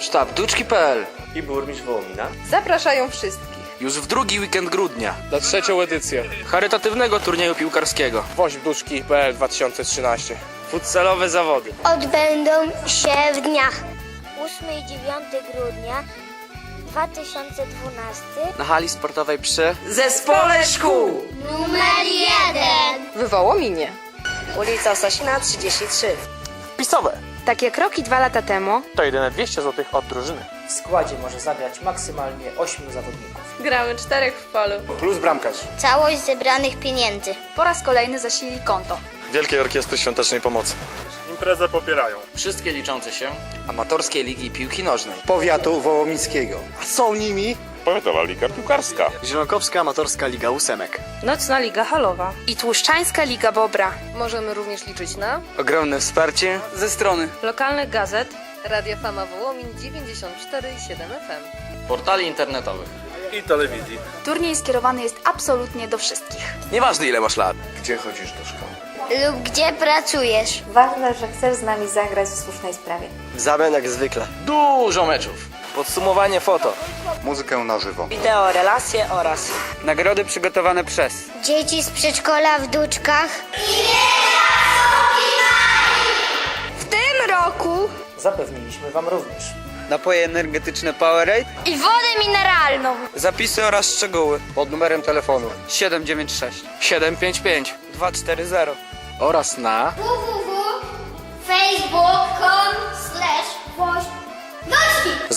Sztab duczki.pl i burmistrz Wołomina. Zapraszają wszystkich. już w drugi weekend grudnia na trzecią edycję. charytatywnego turnieju piłkarskiego. Woźb Duszki PL 2013. Futsalowe zawody. odbędą się w dniach 8 i 9 grudnia 2012 Na hali sportowej przy Zespole szkół! numer 1 W Wołominie. Ulica Sasina 33. Pisowe. Takie kroki dwa lata temu To jedyne 200 zł od drużyny. W składzie może zagrać maksymalnie 8 zawodników. Gramy czterech w polu. Plus bramkarz. Całość zebranych pieniędzy po raz kolejny zasili konto. Wielkiej Orkiestry Świątecznej Pomocy. Imprezę popierają. wszystkie liczące się amatorskiej ligi piłki nożnej. Powiatu Wołomińskiego. A są nimi Powiatowa Liga Piłkarska. Zielonkowska Amatorska Liga Ósemek. Nocna Liga Halowa. I Tłuszczańska Liga Bobra. Możemy również liczyć na Ogromne wsparcie ze strony lokalnych gazet Radio Fama Wołomin 94 i 7 FM. portali internetowych. i telewizji. Turniej skierowany jest absolutnie do wszystkich. Nieważne ile masz lat. Gdzie chodzisz do szkoły? lub gdzie pracujesz. Ważne, że chcesz z nami zagrać w słusznej sprawie. W zamian jak zwykle. Dużo meczów. Podsumowanie foto. Muzykę na żywo. Wideo, relacje oraz Nagrody przygotowane przez Dzieci z przedszkola w Duczkach W tym roku Zapewniliśmy Wam również napoje energetyczne Powerade, i wodę mineralną. zapisy oraz szczegóły Pod numerem telefonu. 796 755 240 oraz na www.facebook.com slash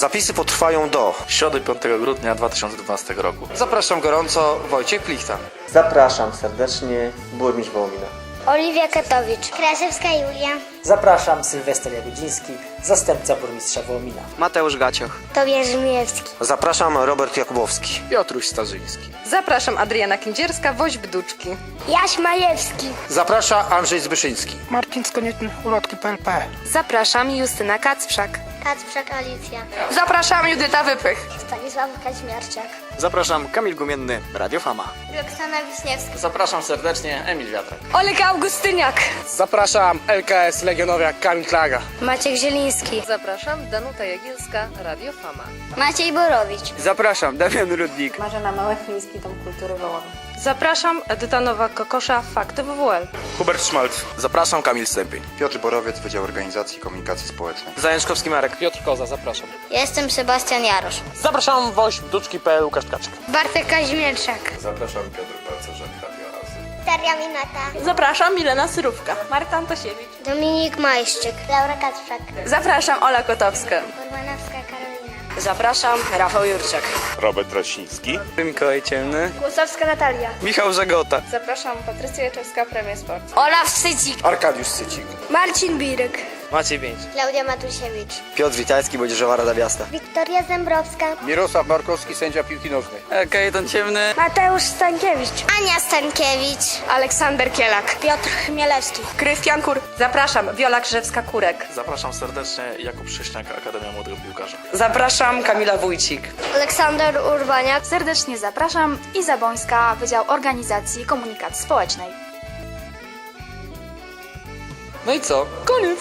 Zapisy potrwają do Środy 5 grudnia 2012 roku. Zapraszam gorąco Wojciech Plichta. Zapraszam serdecznie burmistrz Wołomina. Oliwia Katowicz. Krasewska Julia. Zapraszam Sylwester Jagodziński, zastępca burmistrza Wołomina. Mateusz Gacioch. Tobiasz Mijewski. Zapraszam Robert Jakubowski. Piotruś Starzyński. Zapraszam Adriana Kędzierska, Woźb Duczki. Jaś Majewski. Zaprasza Andrzej Zbyszyński. Marcin Skonieczny, ulotki PLP. zapraszam Justyna Kacprzak. Kacprzak Alicja. Zapraszam Judyta Wypych. Stanisław Kaźmiarczak. Zapraszam Kamil Gumienny, Radio Fama. Roxana Wiśniewska. Zapraszam serdecznie Emil Wiatrak. Oleg Augustyniak. Zapraszam LKS Legionowiak Kamil Klaga. Maciek Zieliński. Zapraszam Danuta Jagiełska, Radio Fama. Maciej Borowicz. Zapraszam Damian Rudnik. Marzena Małek, Miejski Dom Kultury Wołomin. Zapraszam Edyta Nowak-Kokosza, Fakty WWL. Hubert Szmalc. Zapraszam Kamil Stępień. Piotr Borowiec, Wydział Organizacji i Komunikacji Społecznej. Zajączkowski Marek. Piotr Koza, zapraszam. Jestem Sebastian Jarosz. Zapraszam Woźb Duczki PL Łukasz Tkaczek. Bartek Kaźmierczak. Zapraszam Piotr Balcerzak, Radio. Daria Minata. Zapraszam Milena Syrówka. Marta Antosiewicz. Dominik Majszczyk. Laura Kacprzak. Zapraszam Ola Kotowska. Urbanowska Karolina. Zapraszam, Rafał Jurczak. Robert Rasiński. Mikołaj Ciemny. Głosowska Natalia. Michał Żegota. Zapraszam Patrycja Jaczewska, Premia Sport. Olaf Sycik. Arkadiusz Sycik. Marcin Birek. Maciej Bięć. Klaudia Matusiewicz. Piotr Witalski, Młodzieżowa Rada Miasta. Wiktoria Zembrowska. Mirosław Markowski, sędzia piłki nożnej. Kajetan Ciemny. Mateusz Stankiewicz. Ania Stankiewicz. Aleksander Kielak. Piotr Chmielewski. Krystian Kur. Zapraszam Wiola Krzewska-Kurek. Zapraszam serdecznie Jakub Krzyśniak, Akademia Młodego Piłkarza. Zapraszam Kamila Wójcik. Aleksander Urbaniak. Serdecznie zapraszam Iza Bońska, Wydział Organizacji i Komunikacji Społecznej. No i co? Koniec.